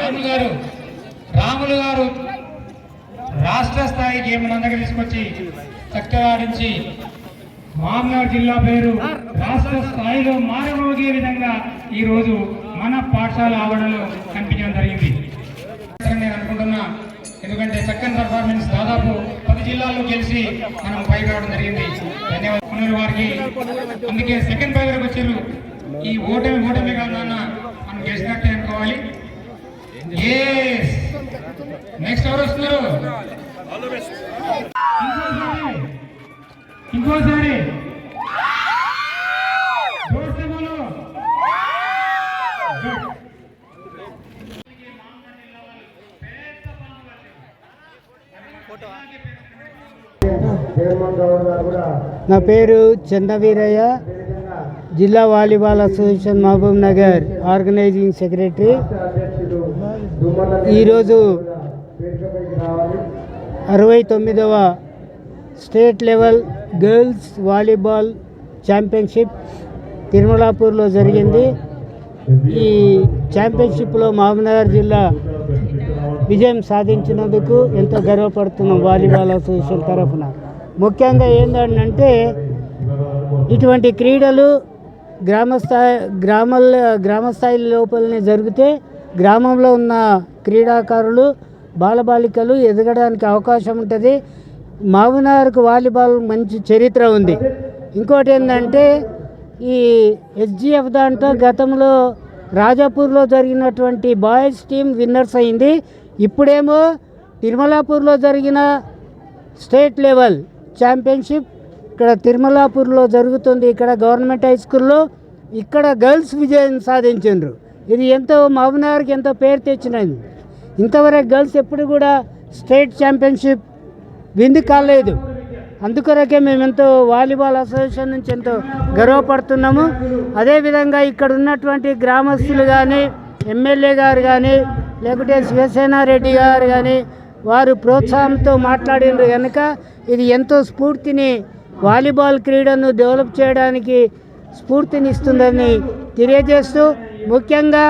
రాములు గారు రాములు గారు రాష్ట్ర స్థాయి గేమ్ అందరికి తీసుకొచ్చి చక్కగా ఆడించి మామూలు జిల్లా పేరు రాష్ట్ర స్థాయిలో మారబోగే విధంగా ఈరోజు మన పాఠశాల ఆవరణలో కనిపించడం జరిగింది. నేను అనుకుంటున్నా ఎందుకంటే చక్కని పర్ఫార్మెన్స్ దాదాపు పది జిల్లాల్లో గెలిచి మనం పై రావడం జరిగింది. ధన్యవాదాలు వారికి. అందుకే సెకండ్ పై వరకు వచ్చారు. ఈ ఓటమి ఓటమి కాదన్న మనం గెలిచినట్టే అనుకోవాలి. నెక్స్ట్ ఎవరు వస్తున్నారు? ఇంకోసారి. ఇంకోసారి. నా పేరు చందవీరయ్య. జిల్లా volleyball association Mahabub Nagar organizing secretary. ఈరోజు అరవై తొమ్మిదవ state level girls volleyball championship తిరుమలాపూర్లో జరిగింది. ఈ ఛాంపియన్షిప్లో మహబూబ్నగర్ జిల్లా విజయం సాధించినందుకు ఎంతో గర్వపడుతున్నాం వాలీబాల్ అసోసియేషన్ తరఫున. ముఖ్యంగా ఏంటంటే ఇటువంటి క్రీడలు గ్రామస్థాయి గ్రామాల గ్రామస్థాయి లోపలనే జరిగితే గ్రామంలో ఉన్న క్రీడాకారులు బాలబాలికలు ఎదగడానికి అవకాశం ఉంటుంది. మామునార్కు వాలీబాల్ మంచి చరిత్ర ఉంది. ఇంకోటి ఏంటంటే ఈ ఎస్జిఎఫ్ దాంట్లో గతంలో రాజాపూర్లో జరిగినటువంటి బాయ్స్ టీం విన్నర్స్ అయింది. ఇప్పుడేమో తిరుమలాపూర్లో జరిగిన స్టేట్ లెవెల్ ఛాంపియన్షిప్ ఇక్కడ తిరుమలాపూర్లో జరుగుతుంది. ఇక్కడ గవర్నమెంట్ హై స్కూల్లో ఇక్కడ గర్ల్స్ విజయం సాధించిండ్రు. ఇది ఎంతో మహబూబ్నగర్కి ఎంతో పేరు తెచ్చినది. ఇంతవరకు గర్ల్స్ ఎప్పుడు కూడా స్టేట్ ఛాంపియన్షిప్ విందు కాలేదు. అందుకొరకే మేము ఎంతో వాలీబాల్ అసోసియేషన్ నుంచి ఎంతో గర్వపడుతున్నాము. అదేవిధంగా ఇక్కడ ఉన్నటువంటి గ్రామస్తులు కానీ ఎమ్మెల్యే గారు కానీ లేకుంటే శివసేనారెడ్డి గారు కానీ వారు ప్రోత్సాహంతో మాట్లాడినారు కనుక ఇది ఎంతో స్ఫూర్తిని వాలీబాల్ క్రీడను డెవలప్ చేయడానికి స్ఫూర్తినిస్తుందని తెలియజేస్తూ ముఖ్యంగా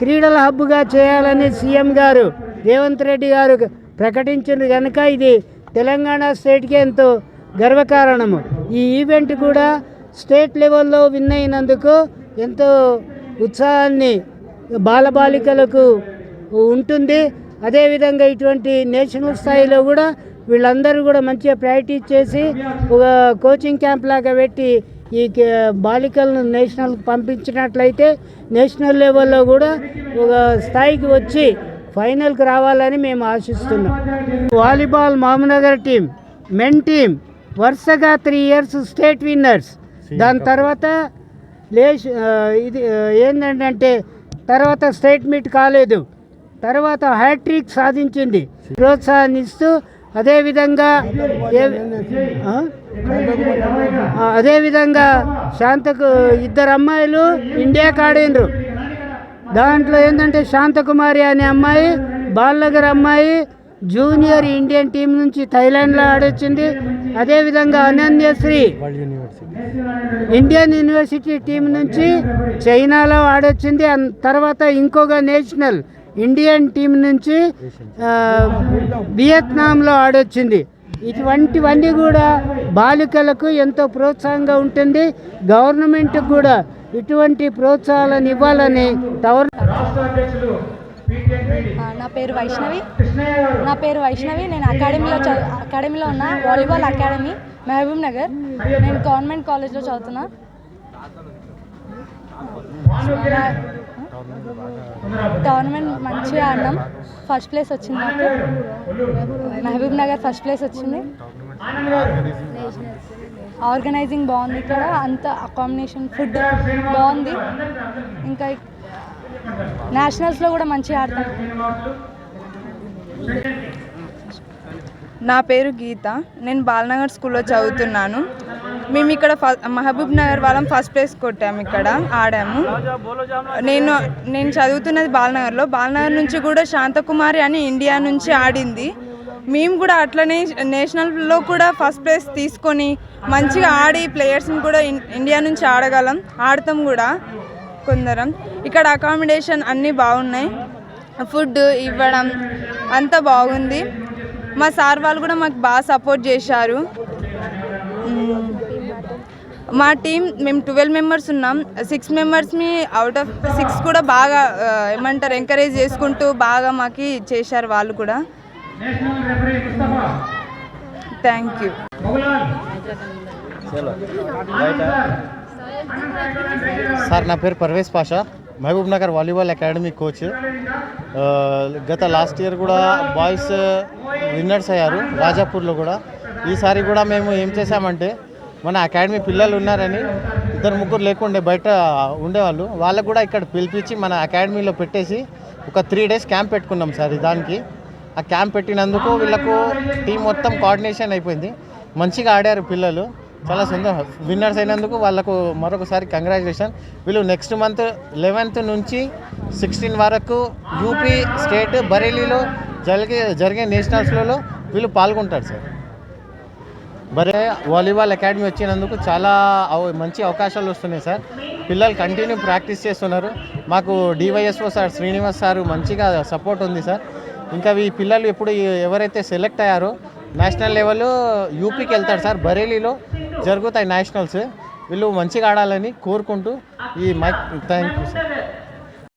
క్రీడల హబ్బుగా చేయాలని సీఎం గారు రేవంత్ రెడ్డి గారు ప్రకటించింది కనుక ఇది తెలంగాణ స్టేట్కి ఎంతో గర్వకారణము. ఈ ఈవెంట్ కూడా స్టేట్ లెవెల్లో విన్ అయినందుకు ఎంతో ఉత్సాహాన్ని బాలబాలికలకు ఉంటుంది. అదేవిధంగా ఇటువంటి నేషనల్ స్థాయిలో కూడా వీళ్ళందరూ కూడా మంచిగా ప్రాక్టీస్ చేసి ఒక కోచింగ్ క్యాంప్ లాగా పెట్టి ఈ బాలికలను నేషనల్కి పంపించినట్లయితే నేషనల్ లెవెల్లో కూడా ఒక స్థాయికి వచ్చి ఫైనల్కి రావాలని మేము ఆశిస్తున్నాం. వాలీబాల్ మామనగర్ టీం మెన్ టీం వరుసగా త్రీ ఇయర్స్ స్టేట్ విన్నర్స్. దాని తర్వాత లేష్ ఇది ఏంటంటే తర్వాత స్టేట్ మీట్ కాలేదు. తర్వాత హ్యాట్రిక్ సాధించింది. ప్రోత్సాహాన్నిస్తూ అదేవిధంగా అదేవిధంగా శాంతకు ఇద్దరు అమ్మాయిలు ఇండియాకి ఆడినరు దాంట్లో ఏంటంటే శాంతకుమారి అనే అమ్మాయి బాలనగర్ అమ్మాయి జూనియర్ ఇండియన్ టీం నుంచి థైలాండ్లో ఆడొచ్చింది. అదేవిధంగా అనన్యశ్రీ ఇండియన్ యూనివర్సిటీ టీం నుంచి చైనాలో ఆడొచ్చింది. తర్వాత ఇంకొక నేషనల్ ఇండియన్ టీం నుంచి వియత్నాంలో ఆడొచ్చింది. ఇటువంటివన్నీ కూడా బాలికలకు ఎంతో ప్రోత్సాహంగా ఉంటుంది. గవర్నమెంట్ కూడా ఇటువంటి ప్రోత్సాహాలను ఇవ్వాలని టవర్ నా పేరు వైష్ణవి. నా పేరు వైష్ణవి. నేను అకాడమీలో చదువు అకాడమీలో ఉన్న వాలీబాల్ అకాడమీ మహబూబ్ నగర్. నేను గవర్నమెంట్ కాలేజ్లో చదువుతున్నా. టోర్నమెంట్ మంచిగా ఆడినాం. ఫస్ట్ ప్లేస్ వచ్చింది నాకు మహబూబ్ నగర్ ఫస్ట్ ప్లేస్ వచ్చింది. ఆర్గనైజింగ్ బాగుంది ఇక్కడ. అంత అకామిడేషన్ ఫుడ్ బాగుంది. ఇంకా నేషనల్స్లో కూడా మంచి ఆడతాం నా పేరు గీత. నేను బాలనగర్ స్కూల్లో చదువుతున్నాను. మేము ఇక్కడ మహబూబ్ నగర్ వాళ్ళం ఫస్ట్ ప్లేస్ కొట్టాము ఇక్కడ ఆడాము. నేను నేను చదువుతున్నది బాలనగర్లో. బాలనగర్ నుంచి కూడా శాంతకుమారి అని ఇండియా నుంచి ఆడింది. మేము కూడా అట్లనే నేషనల్లో కూడా ఫస్ట్ ప్లేస్ తీసుకొని మంచిగా ఆడి ప్లేయర్స్ని కూడా ఇండియా నుంచి ఆడగలం ఆడతాం కూడా కొందరం. ఇక్కడ అకామిడేషన్ అన్నీ బాగున్నాయి. ఫుడ్ ఇవ్వడం అంతా బాగుంది. మా సార్ వాళ్ళు కూడా మాకు బాగా సపోర్ట్ చేశారు. మా టీం మేము ట్వెల్వ్ మెంబర్స్ ఉన్నాం. సిక్స్ మెంబర్స్ని అవుట్ ఆఫ్ సిక్స్ కూడా బాగా ఏమంటారు ఎంకరేజ్ చేసుకుంటూ బాగా మాకు చేశారు వాళ్ళు కూడా. Thank you. మొగలాన్ సార్. నా పేరు Parvez Pasha. Mahabub Nagar volleyball academy coach. గత లాస్ట్ ఇయర్ కూడా బాయ్స్ విన్నర్స్ అయ్యారు రాజాపూర్లో కూడా. ఈసారి కూడా మేము ఏం చేసామంటే మన అకాడమీ పిల్లలు ఉన్నారని ఇద్దరు ముగ్గురు లేకుండే బయట ఉండేవాళ్ళు. వాళ్ళకు కూడా ఇక్కడ పిలిపించి మన అకాడమీలో పెట్టేసి ఒక త్రీ డేస్ క్యాంప్ పెట్టుకున్నాం సార్ దానికి. ఆ క్యాంప్ పెట్టినందుకు వీళ్ళకు టీం మొత్తం కోఆర్డినేషన్ అయిపోయింది. మంచిగా ఆడారు పిల్లలు. చాలా సంతోషం. విన్నర్స్ అయినందుకు వాళ్ళకు మరొకసారి కంగ్రాచులేషన్ వీళ్ళు నెక్స్ట్ మంత్ లెవెన్త్ నుంచి సిక్స్టీన్ వరకు యూపీ స్టేట్ బరేలీలో జరిగే జరిగే నేషనల్స్లలో వీళ్ళు పాల్గొంటారు సార్. బరే వాలీబాల్ అకాడమీ వచ్చినందుకు చాలా అవ- మంచి అవకాశాలు వస్తున్నాయి సార్. పిల్లలు కంటిన్యూ ప్రాక్టీస్ చేస్తున్నారు. మాకు డివైఎస్ఓ సార్ శ్రీనివాస్ సార్ మంచిగా సపోర్ట్ ఉంది సార్. ఇంకా ఈ పిల్లలు ఇప్పుడు ఎవరైతే సెలెక్ట్ అయ్యారో నేషనల్ లెవెల్ యూపీకి వెళ్తారు సార్. బరేలీలో జరుగుతాయి నేషనల్స్. వీళ్ళు మంచిగా ఆడాలని కోరుకుంటూ ఈ మైక్ థ్యాంక్ యూ సార్.